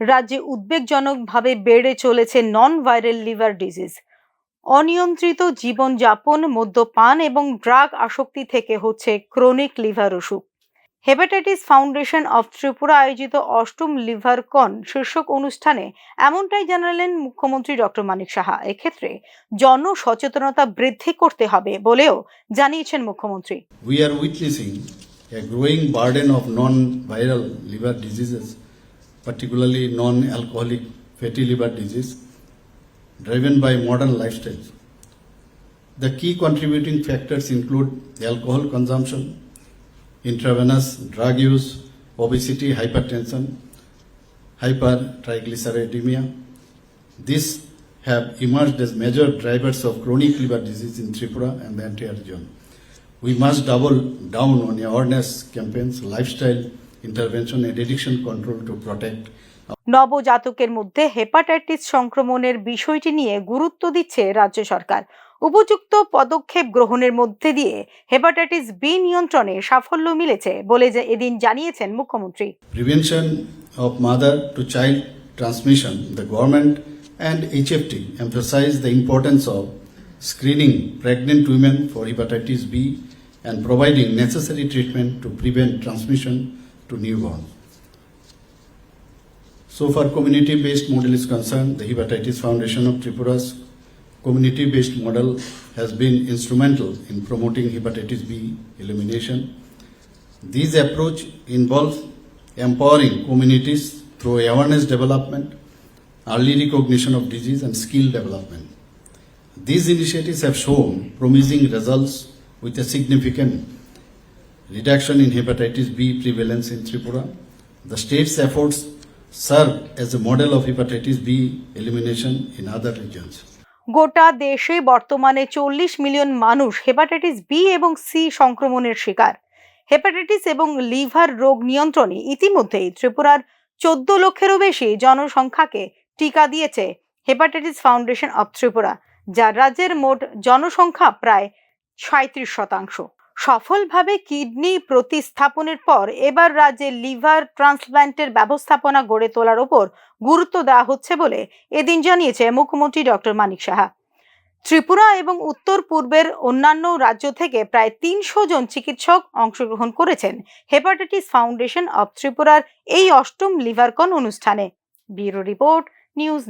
রাজ্যে উদ্বেগজনকভাবে বেড়ে চলেছে নন ভাইরাল লিভার ডিজিজ অনিয়ন্ত্রিত জীবনযাপন মদ্যপান এবং ড্রাগ আসক্তি থেকে হচ্ছে ক্রনিক লিভার অসুখ। হেপাটাইটিস ফাউন্ডেশন অফ ত্রিপুরা আয়োজিত অষ্টম লিভার কন শীর্ষক অনুষ্ঠানে এমনটাই জানালেন মুখ্যমন্ত্রী ডক্টর মানিক সাহা। এক্ষেত্রে জনসচেতনতা বৃদ্ধি করতে হবে বলেও জানিয়েছেন মুখ্যমন্ত্রী। Non-viral liver diseases, particularly non-alcoholic fatty liver disease, driven by modern lifestyles. The key contributing factors include alcohol consumption, intravenous drug use, obesity, hypertension, hypertriglyceridemia. These have emerged as major drivers of chronic liver disease in Tripura and the entire region. We must double down on awareness campaigns, lifestyle intervention and addiction control to protect নবজাতকের মধ্যে hepatitis সংক্রমণের বিষয়টি নিয়ে গুরুত্ব দিচ্ছে রাজ্য সরকার। উপযুক্ত পদক্ষেপ গ্রহণের মধ্যে দিয়ে হেপাটাইটিস বি নিয়ন্ত্রণে সাফল্য মিলেছে বলে যে এদিন জানিয়েছেন মুখ্যমন্ত্রী। Prevention of mother to child transmission the government and HFT emphasise the importance of screening pregnant women for hepatitis B and providing necessary treatment to prevent transmission to newborn. So far community-based model is concerned, the Hepatitis Foundation of Tripura's community-based model has been instrumental in promoting hepatitis B elimination. This approach involves empowering communities through awareness development, early recognition of disease, and skill development. These initiatives have shown promising results with a significant reduction in hepatitis B prevalence in Tripura. The state's efforts serve as a model of hepatitis B elimination in other regions. গোটা দেশে বর্তমানে চল্লিশ million মানুষ hepatitis B এবং C সংক্রমণের শিকার hepatitis এবং liver রোগ নিয়ন্ত্রণে ইতিমধ্যেই ত্রিপুরার চোদ্দ লক্ষেরও বেশি জনসংখ্যাকে টিকা দিয়েছে হেপাটাইটিস ফাউন্ডেশন অব ত্রিপুরা যা রাজ্যের মোট জনসংখ্যা প্রায় সাঁত্রিশ শতাংশ সফলভাবে কিডনি প্রতিস্থাপনের পর এবার রাজ্যে লিভার ট্রান্সপ্ল্যান্টের ব্যবস্থাপনা গড়ে তোলার ওপর গুরুত্ব দেওয়া হচ্ছে বলে এদিন জানিয়েছে মুখ্যমন্ত্রী ডক্টর মানিক সাহা। ত্রিপুরা এবং উত্তর পূর্বের অন্যান্য রাজ্য থেকে প্রায় তিনশো জন চিকিৎসক অংশগ্রহণ করেছেন হেপাটাইটিস ফাউন্ডেশন অব ত্রিপুরার এই অষ্টম লিভারকন অনুষ্ঠানে। Bureau report, news